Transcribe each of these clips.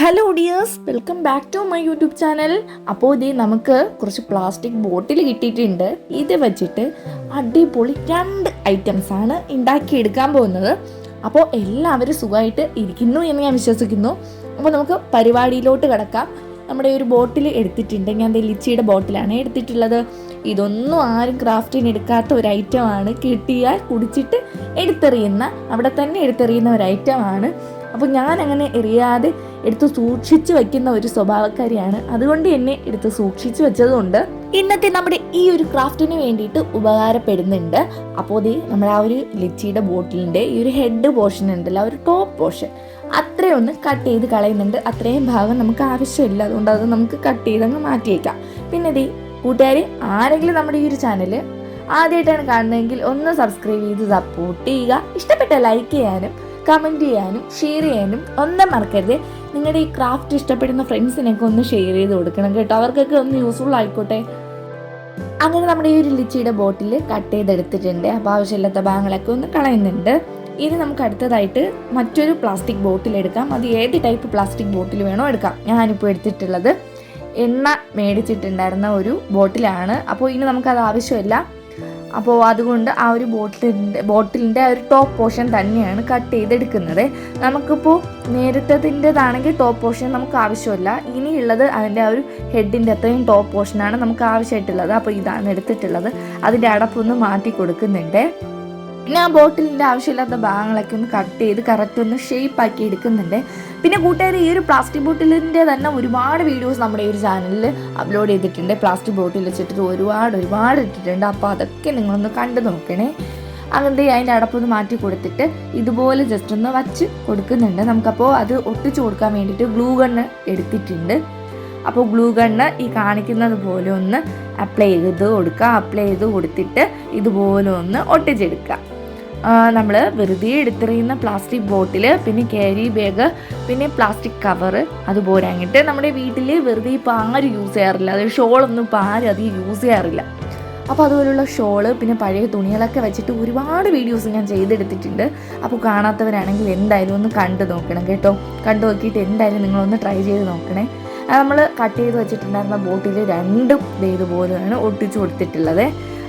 Hello dears welcome back to my YouTube channel അപ്പോൾ ഇത് നമുക്ക് കുറച്ച് പ്ലാസ്റ്റിക് ബോട്ടിൽ കിട്ടിയിട്ടുണ്ട്. ഇത് വെച്ചിട്ട് അടിപൊളി രണ്ട് ഐറ്റംസ് ഉണ്ടാക്കിയെടുക്കാൻ പോകുന്നത്. അപ്പോൾ എല്ലാവരും സുഖമായിട്ട് ഇരിക്കുന്നു എന്ന് ഞാൻ വിശ്വസിക്കുന്നു. അപ്പോൾ നമുക്ക് പരിപാടിയിലോട്ട് കിടക്കാം. നമ്മുടെ ഒരു ബോട്ടിൽ എടുത്തിട്ടുണ്ട്. ഞാൻ ലിച്ചിയുടെ ബോട്ടിലാണ് എടുത്തിട്ടുള്ളത്. ഇതൊന്നും ആരും ക്രാഫ്റ്റിന് എടുക്കാത്ത ഒരു ഐറ്റമാണ് കിട്ടിയാൽ കുടിച്ചിട്ട് എടുത്തെറിയുന്ന അവിടെ തന്നെ എടുത്തെറിയുന്ന ഒരു ഐറ്റമാണ് അപ്പോൾ ഞാൻ അങ്ങനെ എറിയാതെ എടുത്ത് സൂക്ഷിച്ച് വെക്കുന്ന ഒരു സ്വഭാവക്കാരിയാണ്. അതുകൊണ്ട് എന്നെ എടുത്ത് സൂക്ഷിച്ച് വെച്ചതുകൊണ്ട് ഇന്നത്തെ നമ്മുടെ ഈ ഒരു ക്രാഫ്റ്റിന് വേണ്ടിയിട്ട് ഉപകാരപ്പെടുന്നുണ്ട്. അപ്പോൾ ഇത് നമ്മുടെ ആ ഒരു ലിച്ചിയുടെ ബോട്ടിലിന്റെ ഈ ഒരു ഹെഡ് പോർഷൻ ഉണ്ടല്ലോ ആ ഒരു ടോപ്പ് പോർഷൻ. അത്രയും ഒന്ന് കട്ട് ചെയ്ത് കളയുന്നുണ്ട്. അത്രയും ഭാഗം നമുക്ക് ആവശ്യമില്ല. അതുകൊണ്ട് അത് നമുക്ക് കട്ട് ചെയ്തങ്ങ് മാറ്റിയേക്കാം. പിന്നെ ഇതേ കൂട്ടുകാർ ആരെങ്കിലും നമ്മുടെ ഈ ഒരു ചാനൽ ആദ്യമായിട്ടാണ് കാണുന്നതെങ്കിൽ ഒന്ന് സബ്സ്ക്രൈബ് ചെയ്ത് സപ്പോർട്ട് ചെയ്യുക. ഇഷ്ടപ്പെട്ട ലൈക്ക് ചെയ്യാനും കമന്റ് ചെയ്യാനും ഷെയർ ചെയ്യാനും ഒന്നും മറക്കരുത്. നിങ്ങളുടെ ഈ ക്രാഫ്റ്റ് ഇഷ്ടപ്പെടുന്ന ഫ്രണ്ട്സിനൊക്കെ ഒന്ന് ഷെയർ ചെയ്ത് കൊടുക്കണം കേട്ടോ. അവർക്കൊക്കെ ഒന്ന് യൂസ്ഫുൾ ആയിക്കോട്ടെ. അങ്ങനെ നമ്മുടെ ഈ ഒരു ലിച്ചിയുടെ ബോട്ടിൽ കട്ട് ചെയ്തെടുത്തിട്ടുണ്ട്. അപ്പോൾ ആവശ്യമില്ലാത്ത ഭാഗങ്ങളൊക്കെ ഒന്ന് കളയുന്നുണ്ട്. ഇനി നമുക്ക് അടുത്തതായിട്ട് മറ്റൊരു പ്ലാസ്റ്റിക് ബോട്ടിൽ എടുക്കാം. അത് ഏത് ടൈപ്പ് പ്ലാസ്റ്റിക് ബോട്ടിൽ വേണോ എടുക്കാം. ഞാനിപ്പോൾ എടുത്തിട്ടുള്ളത് എണ്ണ മേടിച്ചിട്ടുണ്ടായിരുന്ന ഒരു ബോട്ടിലാണ് അപ്പോൾ ഇനി നമുക്കത് ആവശ്യമില്ല. അപ്പോൾ അതുകൊണ്ട് ആ ഒരു ബോട്ടിലിന്റെ ബോട്ടിലിന്റെ ആ ഒരു ടോപ്പ് പോർഷൻ തന്നെയാണ് കട്ട് ചെയ്തെടുക്കുന്നത്. നമുക്കിപ്പോൾ നേരത്തതിന്റെതാണെങ്കിൽ ടോപ്പ് പോർഷൻ നമുക്ക് ആവശ്യമില്ല. ഇനിയുള്ളത് അതിന്റെ ആ ഒരു ഹെഡിന്റെ അത്രയും ടോപ്പ് പോർഷനാണ് നമുക്ക് ആവശ്യമായിട്ടുള്ളത്. അപ്പോൾ ഇതാണ് എടുത്തിട്ടുള്ളത്. അതിന്റെ അടപ്പൊന്ന് മാറ്റി കൊടുക്കുന്നുണ്ട്. പിന്നെ ആ ബോട്ടിലിന്റെ ആവശ്യമില്ലാത്ത ഭാഗങ്ങളൊക്കെ ഒന്ന് കട്ട് ചെയ്ത് കറക്റ്റ് ഒന്ന് ഷേപ്പ് ആക്കി എടുക്കുന്നുണ്ട്. പിന്നെ കൂട്ടുകാർ ഈ ഒരു പ്ലാസ്റ്റിക് ബോട്ടിലിന്റെ തന്നെ ഒരുപാട് വീഡിയോസ് നമ്മുടെ ഈ ഒരു ചാനലിൽ അപ്ലോഡ് ചെയ്തിട്ടുണ്ട്. പ്ലാസ്റ്റിക് ബോട്ടിൽ വെച്ചിട്ട് ഒരുപാട് ഒരുപാട് ഇട്ടിട്ടുണ്ട്. അപ്പോൾ അതൊക്കെ നിങ്ങളൊന്ന് കണ്ടു നോക്കണേ. അങ്ങനത്തെ അതിന്റെ അടപ്പൊന്ന് മാറ്റി കൊടുത്തിട്ട് ഇതുപോലെ ജസ്റ്റ് ഒന്ന് വച്ച് കൊടുക്കുന്നുണ്ട്. നമുക്കപ്പോൾ അത് ഒട്ടിച്ചു കൊടുക്കാൻ വേണ്ടിയിട്ട് ഗ്ലൂ ഗണ്ണ് എടുത്തിട്ടുണ്ട്. അപ്പോൾ ഗ്ലൂ ഗണ്ണ് ഈ കാണിക്കുന്നത് പോലെ ഒന്ന് അപ്ലൈ ചെയ്ത് കൊടുക്കുക അപ്ലൈ ചെയ്ത് കൊടുത്തിട്ട് ഇതുപോലെ ഒന്ന് ഒട്ടിച്ചെടുക്കുക നമ്മൾ വെറുതെ എടുത്തെറിയുന്ന പ്ലാസ്റ്റിക് ബോട്ടിൽ പിന്നെ ക്യാരി ബാഗ് പിന്നെ പ്ലാസ്റ്റിക് കവറ് അതുപോലെ അങ്ങോട്ട് നമ്മുടെ വീട്ടിൽ വെറുതെ ഇപ്പോൾ ആരും യൂസ് ചെയ്യാറില്ല. അതായത് ഷോളൊന്നും ഇപ്പോൾ ആരും അധികം യൂസ് ചെയ്യാറില്ല. അപ്പോൾ അതുപോലുള്ള ഷോൾ പിന്നെ പഴയ തുണികളൊക്കെ വെച്ചിട്ട് ഒരുപാട് വീഡിയോസ് ഞാൻ ചെയ്തെടുത്തിട്ടുണ്ട്. അപ്പോൾ കാണാത്തവരാണെങ്കിൽ എന്തായാലും ഒന്ന് കണ്ടു നോക്കണം കേട്ടോ. കണ്ടു നോക്കിയിട്ട് എന്തായാലും നിങ്ങളൊന്ന് ട്രൈ ചെയ്ത് നോക്കണേ. നമ്മൾ കട്ട് ചെയ്ത് വെച്ചിട്ടുണ്ടായിരുന്ന ബോട്ടിൽ രണ്ടും ഇതുപോലെയാണ് ഒട്ടിച്ചു കൊടുത്തിട്ടുള്ളത്.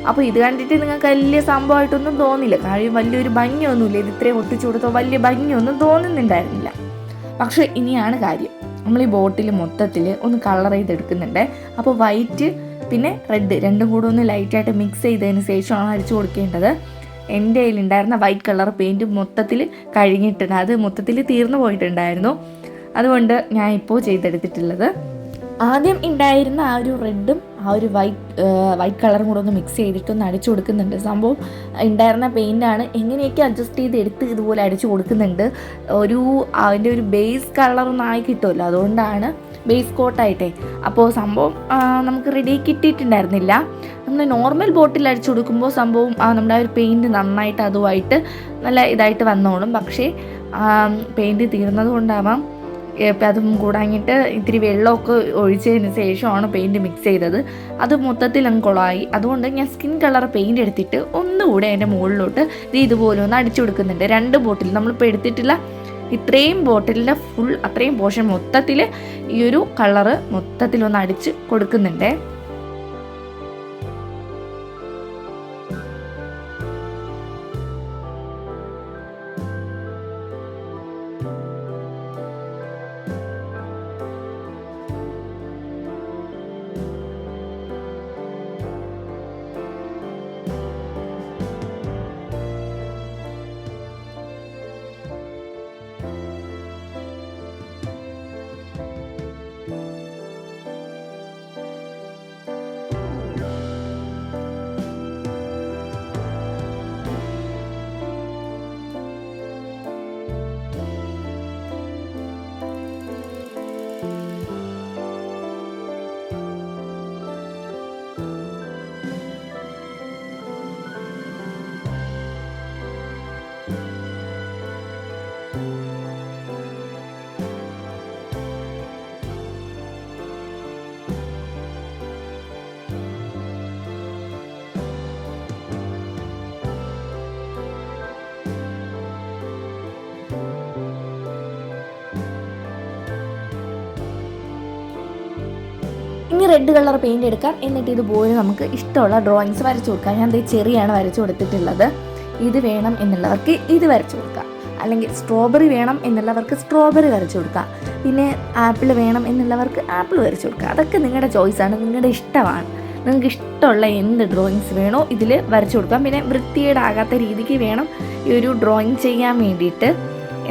അപ്പോൾ ഇത് കണ്ടിട്ട് നിങ്ങൾക്ക് വലിയ സംഭവമായിട്ടൊന്നും തോന്നില്ല. കാര്യം വലിയൊരു ഭംഗിയൊന്നുമില്ല. ഇത് ഇത്രയും ഒട്ടിച്ചു കൊടുത്തോ വലിയ ഭംഗിയൊന്നും തോന്നുന്നുണ്ടായിരുന്നില്ല. പക്ഷേ ഇനിയാണ് കാര്യം. നമ്മൾ ഈ ബോട്ടിൽ മൊത്തത്തിൽ ഒന്ന് കളർ ചെയ്തെടുക്കുന്നുണ്ട്. അപ്പോൾ വൈറ്റ് പിന്നെ റെഡ് രണ്ടും കൂടെ ഒന്ന് ലൈറ്റായിട്ട് മിക്സ് ചെയ്തതിന് ശേഷമാണ് അടിച്ചു കൊടുക്കേണ്ടത്. എന്റെ കയ്യിലുണ്ടായിരുന്ന വൈറ്റ് കളർ പെയിന്റ് മൊത്തത്തിൽ കഴിഞ്ഞിട്ടുണ്ട് അത് മൊത്തത്തിൽ തീർന്നു പോയിട്ടുണ്ടായിരുന്നു. അതുകൊണ്ട് ഞാൻ ഇപ്പോൾ ചെയ്തെടുത്തിട്ടുള്ളത്. ആദ്യം ഉണ്ടായിരുന്ന ആ ഒരു റെഡും ആ ഒരു വൈറ്റ് വൈറ്റ് കളറും കൂടെ ഒന്ന് മിക്സ് ചെയ്തിട്ടൊന്ന് അടിച്ചു കൊടുക്കുന്നുണ്ട്. സംഭവം ഉണ്ടായിരുന്ന പെയിന്റാണ് എങ്ങനെയൊക്കെ അഡ്ജസ്റ്റ് ചെയ്ത് എടുത്ത് ഇതുപോലെ അടിച്ചു കൊടുക്കുന്നുണ്ട്. ഒരു അതിന്റെ ഒരു ബേസ് കളറൊന്നും ആയി കിട്ടുമല്ലോ. അതുകൊണ്ടാണ് ബേസ് കോട്ടായിട്ടേ അപ്പോൾ സംഭവം നമുക്ക് റെഡി കിട്ടിയിട്ടുണ്ടായിരുന്നില്ല. നമ്മൾ നോർമൽ ബോട്ടിൽ അടിച്ചു കൊടുക്കുമ്പോൾ സംഭവം നമ്മുടെ ആ ഒരു പെയിന്റ് നന്നായിട്ട് അതുമായിട്ട് നല്ല ഇതായിട്ട് വന്നോളും. പക്ഷേ പെയിന്റ് തീർന്നത് കൊണ്ടാവാം അതും കൂടാഞ്ഞിട്ട് ഇത്തിരി വെള്ളമൊക്കെ ഒഴിച്ചതിന് ശേഷമാണ് പെയിന്റ് മിക്സ് ചെയ്തത്. അത് മൊത്തത്തിൽ അങ്ങ് കുളമായി അതുകൊണ്ട് ഞാൻ സ്കിൻ കളർ പെയിന്റ് എടുത്തിട്ട് ഒന്നുകൂടെ അതിന്റെ മുകളിലോട്ട് ഇത് ഇതുപോലെ ഒന്ന് അടിച്ചു കൊടുക്കുന്നുണ്ട്. രണ്ട് ബോട്ടിൽ നമ്മളിപ്പോൾ എടുത്തിട്ടില്ല. ഇത്രയും ബോട്ടിലിന്റെ ഫുൾ അത്രയും പോർഷൻ മൊത്തത്തിൽ ഈ ഒരു കളറ് മൊത്തത്തിലൊന്ന് അടിച്ച് കൊടുക്കുന്നുണ്ട്. റെഡ് കളർ പെയിന്റ് എടുക്കാം. എന്നിട്ട് ഇതുപോലെ നമുക്ക് ഇഷ്ടമുള്ള ഡ്രോയിങ്സ് വരച്ചു കൊടുക്കാം. ഞാൻ ദേ ചെറിയാണ് വരച്ചു കൊടുത്തിട്ടുള്ളത്. ഇത് വേണം എന്നുള്ളവർക്ക് ഇത് വരച്ചു കൊടുക്കാം. അല്ലെങ്കിൽ സ്ട്രോബെറി വേണം എന്നുള്ളവർക്ക് സ്ട്രോബെറി വരച്ചു കൊടുക്കാം. പിന്നെ ആപ്പിൾ വേണം എന്നുള്ളവർക്ക് ആപ്പിൾ വരച്ചു കൊടുക്കുക അതൊക്കെ നിങ്ങളുടെ ചോയ്സാണ് നിങ്ങളുടെ ഇഷ്ടമാണ്. നിങ്ങൾക്ക് ഇഷ്ടമുള്ള എന്ത് ഡ്രോയിങ്സ് വേണോ ഇതിൽ വരച്ചു കൊടുക്കാം. പിന്നെ വൃത്തികേടാകാത്ത രീതിക്ക് വേണം ഈ ഒരു ഡ്രോയിങ് ചെയ്യാൻ വേണ്ടിയിട്ട്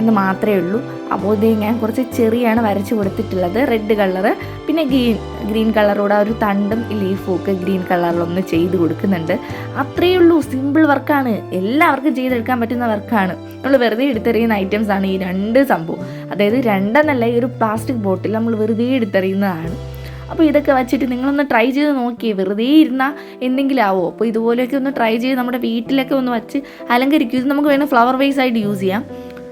എന്ന് മാത്രമേ ഉള്ളൂ. അപ്പോൾ ഇത് ഞാൻ കുറച്ച് ചെറിയാണ് വരച്ച് കൊടുത്തിട്ടുള്ളത്. റെഡ് കളറ് പിന്നെ ഗ്രീൻ ഗ്രീൻ കളറോടെ ആ ഒരു തണ്ടും ലീഫും ഒക്കെ ഗ്രീൻ കളറിലൊന്ന് ചെയ്ത് കൊടുക്കുന്നുണ്ട്. അത്രയേ ഉള്ളൂ. സിമ്പിൾ വർക്കാണ് എല്ലാവർക്കും ചെയ്തെടുക്കാൻ പറ്റുന്ന വർക്കാണ് നമ്മൾ വെറുതെ എടുത്തെറിയുന്ന ഐറ്റംസ് ആണ് ഈ രണ്ട് സംഭവം. അതായത് രണ്ടെന്നല്ല ഈ ഒരു പ്ലാസ്റ്റിക് ബോട്ടിൽ നമ്മൾ വെറുതെ എടുത്തെറിയുന്നതാണ്. അപ്പോൾ ഇതൊക്കെ വെച്ചിട്ട് നിങ്ങളൊന്ന് ട്രൈ ചെയ്ത് നോക്കിയേ. വെറുതെ ഇരുന്നാൽ എന്തെങ്കിലും ആവോ? അപ്പോൾ ഇതുപോലെയൊക്കെ ഒന്ന് ട്രൈ ചെയ്ത് നമ്മുടെ വീട്ടിലൊക്കെ ഒന്ന് വെച്ച് അലങ്കരിക്കും. ഇത് നമുക്ക് വേണമെങ്കിൽ ഫ്ലവർ വൈസ് ആയിട്ട് യൂസ് ചെയ്യാം.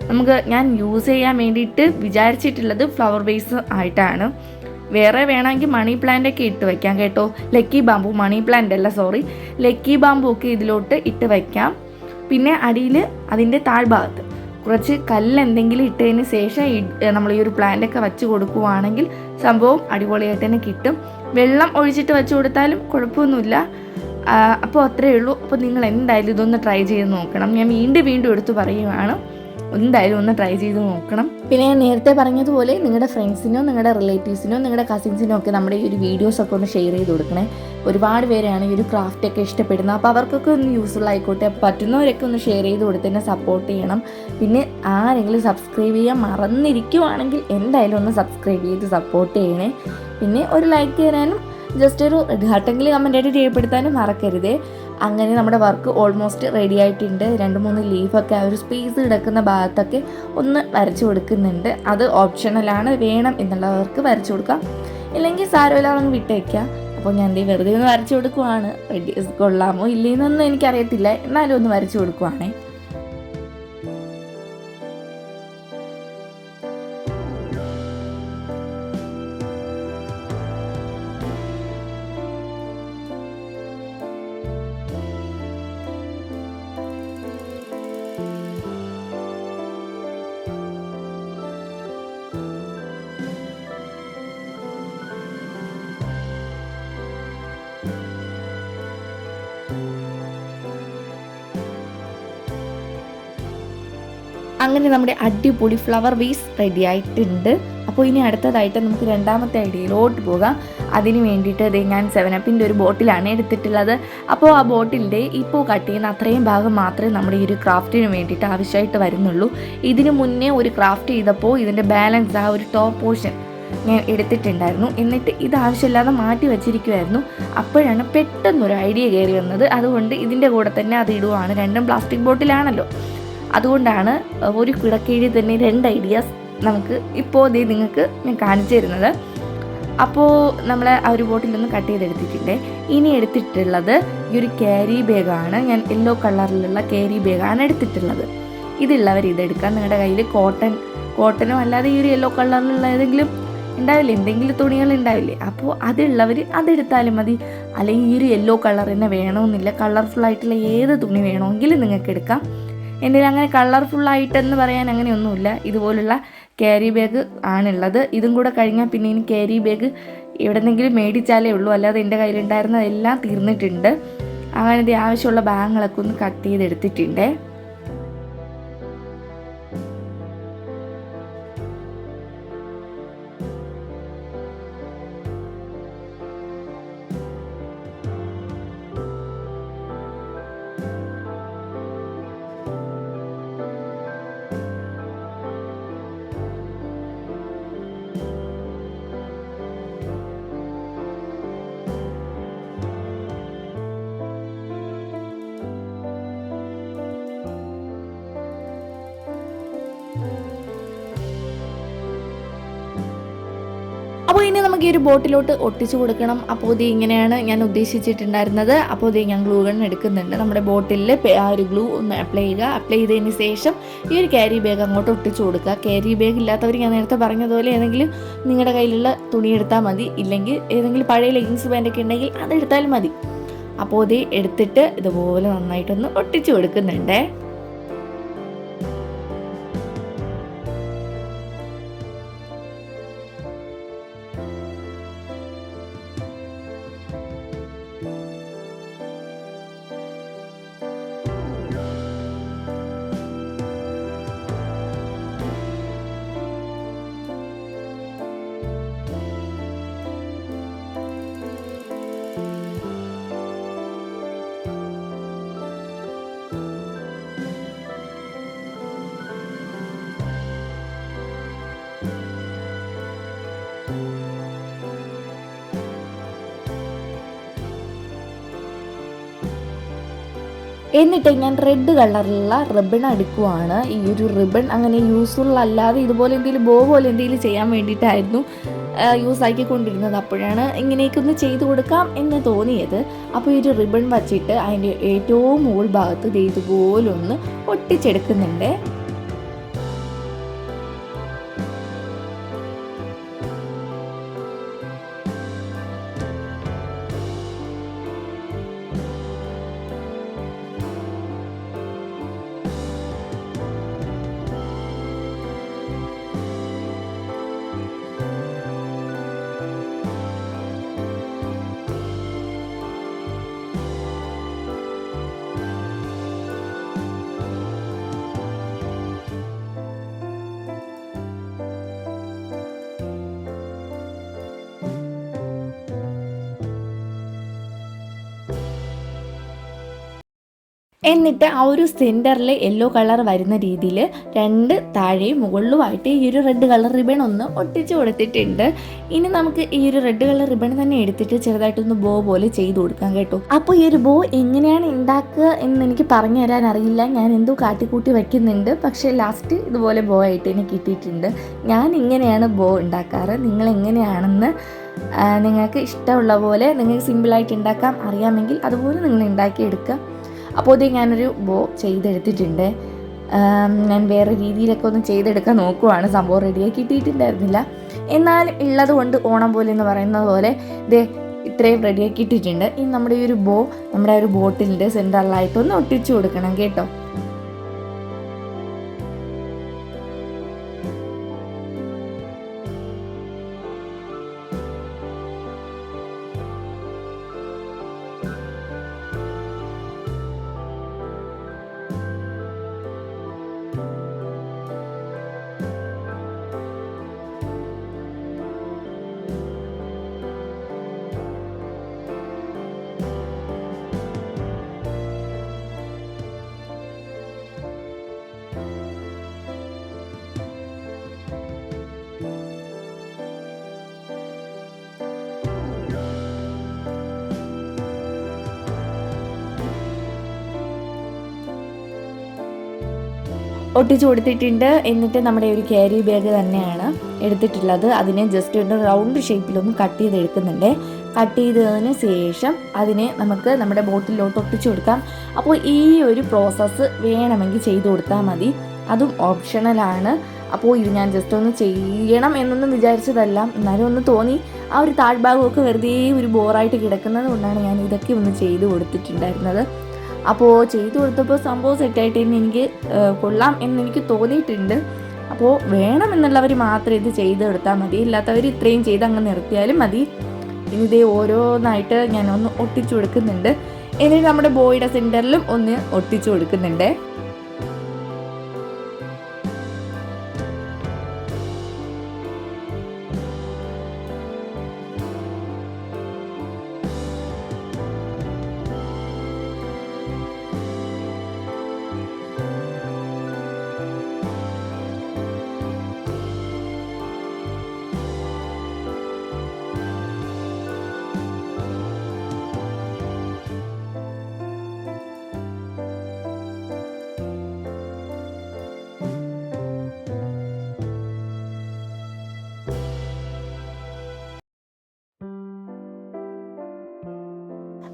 നമുക്ക് ഞാൻ യൂസ് ചെയ്യാൻ വേണ്ടിയിട്ട് വിചാരിച്ചിട്ടുള്ളത് ഫ്ലവർ ബേസ് ആയിട്ടാണ്. വേറെ വേണമെങ്കിൽ മണി പ്ലാന്റ് ഒക്കെ ഇട്ട് വയ്ക്കാം കേട്ടോ. ലക്കി ബാമ്പു മണി പ്ലാന്റ് അല്ല സോറി ലക്കി ബാമ്പു ഒക്കെ ഇതിലോട്ട് ഇട്ട് വയ്ക്കാം പിന്നെ അടിയിൽ അതിന്റെ താഴ്ഭാഗത്ത് കുറച്ച് കല്ല് എന്തെങ്കിലും ഇട്ടതിന് ശേഷം നമ്മൾ ഈ ഒരു പ്ലാന്റ് ഒക്കെ വെച്ച് കൊടുക്കുവാണെങ്കിൽ സംഭവം അടിപൊളിയായിട്ട് തന്നെ കിട്ടും. വെള്ളം ഒഴിച്ചിട്ട് വെച്ച് കൊടുത്താലും കുഴപ്പമൊന്നുമില്ല. അപ്പോൾ അത്രയേ ഉള്ളൂ. അപ്പോൾ നിങ്ങൾ എന്തായാലും ഇതൊന്ന് ട്രൈ ചെയ്ത് നോക്കണം. ഞാൻ വീണ്ടും വീണ്ടും എടുത്തു പറയുവാണ്. എന്തായാലും ഒന്ന് ട്രൈ ചെയ്ത് നോക്കണം. പിന്നെ ഞാൻ നേരത്തെ പറഞ്ഞതുപോലെ നിങ്ങളുടെ ഫ്രണ്ട്സിനോ നിങ്ങളുടെ റിലേറ്റീവ്സിനോ നിങ്ങളുടെ കസിൻസിനോ ഒക്കെ നമ്മുടെ ഈ ഒരു വീഡിയോസ് ഒക്കെ ഒന്ന് ഷെയർ ചെയ്ത് കൊടുക്കണേ. ഒരുപാട് പേരാണ് ഈ ഒരു ക്രാഫ്റ്റ് ഒക്കെ ഇഷ്ടപ്പെടുന്നത്. അപ്പോൾ അവർക്കൊക്കെ ഒന്ന് യൂസ്ഫുൾ ആയിക്കോട്ടെ. പറ്റുന്നവരൊക്കെ ഒന്ന് ഷെയർ ചെയ്ത് കൊടുത്ത് തന്നെ സപ്പോർട്ട് ചെയ്യണം. പിന്നെ ആരെങ്കിലും സബ്സ്ക്രൈബ് ചെയ്യാൻ മറന്നിരിക്കുവാണെങ്കിൽ എന്തായാലും ഒന്ന് സബ്സ്ക്രൈബ് ചെയ്ത് സപ്പോർട്ട് ചെയ്യണേ. പിന്നെ ഒരു ലൈക്ക് തരാനും ജസ്റ്റ് ഒരു ഹാട്ടെങ്കിലും കമന്റായിട്ട് രേഖപ്പെടുത്താനും മറക്കരുതേ. അങ്ങനെ നമ്മുടെ വർക്ക് ഓൾമോസ്റ്റ് റെഡി ആയിട്ടുണ്ട്. രണ്ട് മൂന്ന് ലീഫൊക്കെ ആ ഒരു സ്പേസ് കിടക്കുന്ന ഭാഗത്തൊക്കെ ഒന്ന് വരച്ചു കൊടുക്കുന്നുണ്ട്. അത് ഓപ്ഷണലാണ് വേണം എന്നുള്ളവർക്ക് വരച്ചു കൊടുക്കാം. ഇല്ലെങ്കിൽ സാരമില്ല അങ്ങ് വിട്ടേക്കാം. അപ്പോൾ ഞാൻ ദേ വെറുതെ ഒന്ന് വരച്ചു കൊടുക്കുവാണ്. കൊള്ളാമോ ഇല്ലേന്നൊന്നും എനിക്കറിയത്തില്ല. എന്നാലും ഒന്ന് വരച്ചു കൊടുക്കുവാണേ. അങ്ങനെ നമ്മുടെ അടിപൊളി ഫ്ലവർ വേസ് റെഡി ആയിട്ടുണ്ട്. അപ്പോൾ ഇനി അടുത്തതായിട്ട് നമുക്ക് രണ്ടാമത്തെ ഐഡിയയിലോട്ട് പോകാം. അതിന് വേണ്ടിയിട്ട് ഇത് ഞാൻ സെവനപ്പിന്റെ ഒരു ബോട്ടിലാണ് എടുത്തിട്ടുള്ളത്. അപ്പോൾ ആ ബോട്ടിലിന്റെ ഇപ്പോൾ കട്ട് ചെയ്യുന്ന അത്രയും ഭാഗം മാത്രമേ നമ്മുടെ ഈ ഒരു ക്രാഫ്റ്റിന് വേണ്ടിയിട്ട് ആവശ്യമായിട്ട് വരുന്നുള്ളൂ. ഇതിന് മുന്നേ ഒരു ക്രാഫ്റ്റ് ചെയ്തപ്പോൾ ഇതിന്റെ ബാലൻസ് ആ ഒരു ടോപ്പ് പോർഷൻ ഞാൻ എടുത്തിട്ടുണ്ടായിരുന്നു. എന്നിട്ട് ഇത് ആവശ്യമില്ലാതെ മാറ്റി വെച്ചിരിക്കുമായിരുന്നു അപ്പോഴാണ് പെട്ടെന്നൊരു ഐഡിയ കയറി വന്നത്. അതുകൊണ്ട് ഇതിന്റെ കൂടെ തന്നെ അത് ഇടുവാണ്. രണ്ടും പ്ലാസ്റ്റിക് ബോട്ടിലാണല്ലോ അതുകൊണ്ടാണ് ഒരു കിടക്കീഴിൽ തന്നെ രണ്ട് ഐഡിയാസ് നമുക്ക് ഇപ്പോൾ ഇതേ നിങ്ങൾക്ക് ഞാൻ കാണിച്ചു തരുന്നത്. അപ്പോൾ നമ്മൾ ആ ഒരു ബോട്ടിൽ ബോട്ടിലൊന്ന് കട്ട് ചെയ്തെടുത്തിട്ടുണ്ട്. ഇനി എടുത്തിട്ടുള്ളത് ഈ ഒരു ക്യാരി ബാഗാണ് ഞാൻ യെല്ലോ കളറിലുള്ള ക്യാരി ബാഗാണ് എടുത്തിട്ടുള്ളത്. ഇതുള്ളവർ ഇതെടുക്കാം. നിങ്ങളുടെ കയ്യിൽ കോട്ടൺ കോട്ടനോ അല്ലാതെ ഈ ഒരു യെല്ലോ കളറിലുള്ള ഏതെങ്കിലും ഉണ്ടാവില്ലേ? എന്തെങ്കിലും തുണികൾ ഉണ്ടാവില്ലേ? അപ്പോൾ അതുള്ളവർ അതെടുത്താലും മതി. അല്ലെങ്കിൽ ഈ ഒരു യെല്ലോ കളർ തന്നെ വേണമെന്നില്ല. കളർഫുൾ ആയിട്ടുള്ള ഏത് തുണി വേണമെങ്കിലും നിങ്ങൾക്ക് എടുക്കാം എന്റെ അങ്ങനെ കളർഫുൾ കളർഫുള്ളായിട്ടെന്ന് പറയാൻ അങ്ങനെയൊന്നുമില്ല. ഇതുപോലുള്ള ക്യാരി ബാഗ് ആണുള്ളത്. ഇതും കൂടെ കഴിഞ്ഞാൽ പിന്നെ ഇനി ക്യാരി ബാഗ് എവിടെന്നെങ്കിലും മേടിച്ചാലേ ഉള്ളൂ. അല്ലാതെ എന്റെ കയ്യിലുണ്ടായിരുന്നതെല്ലാം തീർന്നിട്ടുണ്ട്. അങ്ങനെ ആവശ്യമുള്ള ബാഗുകളൊക്കെ ഒന്ന് കട്ട് ചെയ്തെടുത്തിട്ടുണ്ടേ. നമുക്ക് ഈ ഒരു ബോട്ടിലോട്ട് ഒട്ടിച്ചു കൊടുക്കണം. അപ്പോൾ ഇത് ഇങ്ങനെയാണ് ഞാൻ ഉദ്ദേശിച്ചിട്ടുണ്ടായിരുന്നത്. അപ്പോൾ ഇത് ഞാൻ ഗ്ലൂ ഗൺ എടുക്കുന്നുണ്ട്. നമ്മുടെ ബോട്ടിലിൽ ആ ഒരു ഗ്ലൂ ഒന്ന് അപ്ലൈ ചെയ്യുക. അപ്ലൈ ചെയ്തതിന് ശേഷം ഈ ഒരു ക്യാരി ബാഗ് അങ്ങോട്ട് ഒട്ടിച്ചു കൊടുക്കുക. ക്യാരി ബാഗ് ഇല്ലാത്തവർ ഞാൻ നേരത്തെ പറഞ്ഞതുപോലെ ഏതെങ്കിലും നിങ്ങളുടെ കയ്യിലുള്ള തുണി എടുത്താൽ മതി. ഇല്ലെങ്കിൽ ഏതെങ്കിലും പഴയ ലെഗിങ്സ് പാന്റൊക്കെ ഉണ്ടെങ്കിൽ അതെടുത്താലും മതി. അപ്പോൾ ഇത് എടുത്തിട്ട് ഇതുപോലെ നന്നായിട്ടൊന്ന് ഒട്ടിച്ചു കൊടുക്കുന്നുണ്ടേ. എന്നിട്ട് ഞാൻ റെഡ് കളറിലുള്ള റിബൺ എടുക്കുവാണ്. ഈ ഒരു റിബൺ അങ്ങനെ യൂസ്ഫുൾ അല്ലാതെ ഇതുപോലെ എന്തെങ്കിലും ബോ പോലെ എന്തെങ്കിലും ചെയ്യാൻ വേണ്ടിയിട്ടായിരുന്നു യൂസ് ആക്കിക്കൊണ്ടിരുന്നത്. അപ്പോഴാണ് ഇങ്ങനെയൊക്കെ ഒന്ന് ചെയ്തു കൊടുക്കാം എന്ന് തോന്നിയത്. അപ്പോൾ ഈ ഒരു റിബൺ വച്ചിട്ട് അതിന്റെ ഏറ്റവും മുകൾ ഭാഗത്ത് ഇതുപോലൊന്ന് ഒട്ടിച്ചെടുക്കുന്നുണ്ട്. എന്നിട്ട് ആ ഒരു സെന്ററിൽ യെല്ലോ കളർ വരുന്ന രീതിയിൽ രണ്ട് താഴെയും മുകളിലുമായിട്ട് ഈ ഒരു റെഡ് കളർ റിബൺ ഒന്ന് ഒട്ടിച്ച് കൊടുത്തിട്ടുണ്ട്. ഇനി നമുക്ക് ഈ ഒരു റെഡ് കളർ റിബൺ തന്നെ എടുത്തിട്ട് ചെറുതായിട്ടൊന്ന് ബോ പോലെ ചെയ്ത് കൊടുക്കാം കേട്ടോ. അപ്പോൾ ഈ ഒരു ബോ എങ്ങനെയാണ് ഉണ്ടാക്കുക എന്ന് എനിക്ക് പറഞ്ഞു തരാൻ അറിയില്ല. ഞാൻ എന്തോ കാട്ടിക്കൂട്ടി വയ്ക്കുന്നുണ്ട് പക്ഷേ ലാസ്റ്റ് ഇതുപോലെ ബോ ആയിട്ട് എനിക്ക് കിട്ടിയിട്ടുണ്ട്. ഞാൻ ഇങ്ങനെയാണ് ബോ ഉണ്ടാക്കാറ്. നിങ്ങൾ എങ്ങനെയാണെന്ന് നിങ്ങൾക്ക് ഇഷ്ടമുള്ള പോലെ നിങ്ങൾക്ക് സിമ്പിളായിട്ട് ഉണ്ടാക്കാം. അറിയാമെങ്കിൽ അതുപോലെ നിങ്ങൾ ഉണ്ടാക്കിയെടുക്കുക അപ്പോൾ ഇത് ഞാനൊരു ബോ ചെയ്തെടുത്തിട്ടുണ്ട്. ഞാൻ വേറെ രീതിയിലൊക്കെ ഒന്ന് ചെയ്തെടുക്കാൻ നോക്കുവാണ്. സംഭവം റെഡിയാക്കി കിട്ടിയിട്ടുണ്ടായിരുന്നില്ല. എന്നാലും ഉള്ളത് കൊണ്ട് ഓണം പോലെ എന്ന് പറയുന്നത് പോലെ ഇത് ഇത്രയും റെഡിയാക്കി ഇട്ടിട്ടുണ്ട് ഇനി നമ്മുടെ ഈ ഒരു ബോ നമ്മുടെ ഒരു ബോട്ടിലിന്റെ സെന്ററിലായിട്ടൊന്ന് ഒട്ടിച്ചു കൊടുക്കണം കേട്ടോ. ഒട്ടിച്ചു കൊടുത്തിട്ടുണ്ട്. എന്നിട്ട് നമ്മുടെ ഒരു ക്യാരി ബാഗ് തന്നെയാണ് എടുത്തിട്ടുള്ളത്. അതിനെ ജസ്റ്റ് ഒരു റൗണ്ട് ഷേപ്പിലൊന്ന് കട്ട് ചെയ്ത് എടുക്കുന്നുണ്ട്. കട്ട് ചെയ്തതിന് ശേഷം അതിനെ നമുക്ക് നമ്മുടെ ബോട്ടിലോട്ട് ഒട്ടിച്ചു കൊടുക്കാം. അപ്പോൾ ഈ ഒരു പ്രോസസ്സ് വേണമെങ്കിൽ ചെയ്തു കൊടുത്താൽ മതി. അതും ഓപ്ഷണലാണ് അപ്പോൾ ഇത് ഞാൻ ജസ്റ്റ് ഒന്ന് ചെയ്യണം എന്നൊന്നും വിചാരിച്ചതല്ല. എന്നാലും ഒന്ന് തോന്നി. ആ ഒരു താഴ്ഭാഗമൊക്കെ വെറുതെ ഒരു ബോറായിട്ട് കിടക്കുന്നത് കൊണ്ടാണ് ഞാൻ ഇതൊക്കെ ഒന്ന് ചെയ്ത് കൊടുത്തിട്ടുണ്ടായിരുന്നത്. അപ്പോൾ ചെയ്തു കൊടുത്തപ്പോൾ സംഭവം സെറ്റായിട്ട് തന്നെ എനിക്ക് കൊള്ളാം എന്നെനിക്ക് തോന്നിയിട്ടുണ്ട്. അപ്പോൾ വേണമെന്നുള്ളവർ മാത്രം ഇത് ചെയ്ത് കൊടുത്താൽ മതി. ഇല്ലാത്തവർ ഇത്രയും ചെയ്ത് അങ്ങ് നിർത്തിയാലും മതി. ഇനി ഇതേ ഓരോന്നായിട്ട് ഞാനൊന്ന് ഒട്ടിച്ചു കൊടുക്കുന്നുണ്ട്. ഇനി നമ്മുടെ ബോയുടെ സെന്ററിലും ഒന്ന് ഒട്ടിച്ചു കൊടുക്കുന്നുണ്ട്.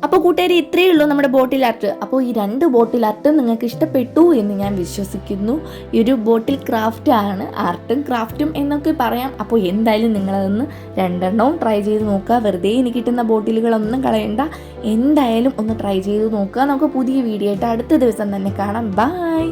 അപ്പോൾ കൂട്ടുകാരി ഇത്രയേ ഉള്ളൂ നമ്മുടെ ബോട്ടിൽ ആർട്ട് അപ്പോൾ ഈ രണ്ട് ബോട്ടിൽ ആർട്ട് നിങ്ങൾക്ക് ഇഷ്ടപ്പെട്ടു എന്ന് ഞാൻ വിശ്വസിക്കുന്നു. ഈ ഒരു ബോട്ടിൽ ക്രാഫ്റ്റ് ആണ് ആർട്ടും ക്രാഫ്റ്റും എന്നൊക്കെ പറയാം. അപ്പോൾ എന്തായാലും നിങ്ങളതൊന്ന് രണ്ടെണ്ണവും ട്രൈ ചെയ്ത് നോക്കുക. വെറുതെ എനിക്ക് കിട്ടുന്ന ബോട്ടിലുകളൊന്നും കളയണ്ട. എന്തായാലും ഒന്ന് ട്രൈ ചെയ്ത് നോക്കുക. നമുക്ക് പുതിയ വീഡിയോ ആയിട്ട് അടുത്ത ദിവസം തന്നെ കാണാം. ബൈ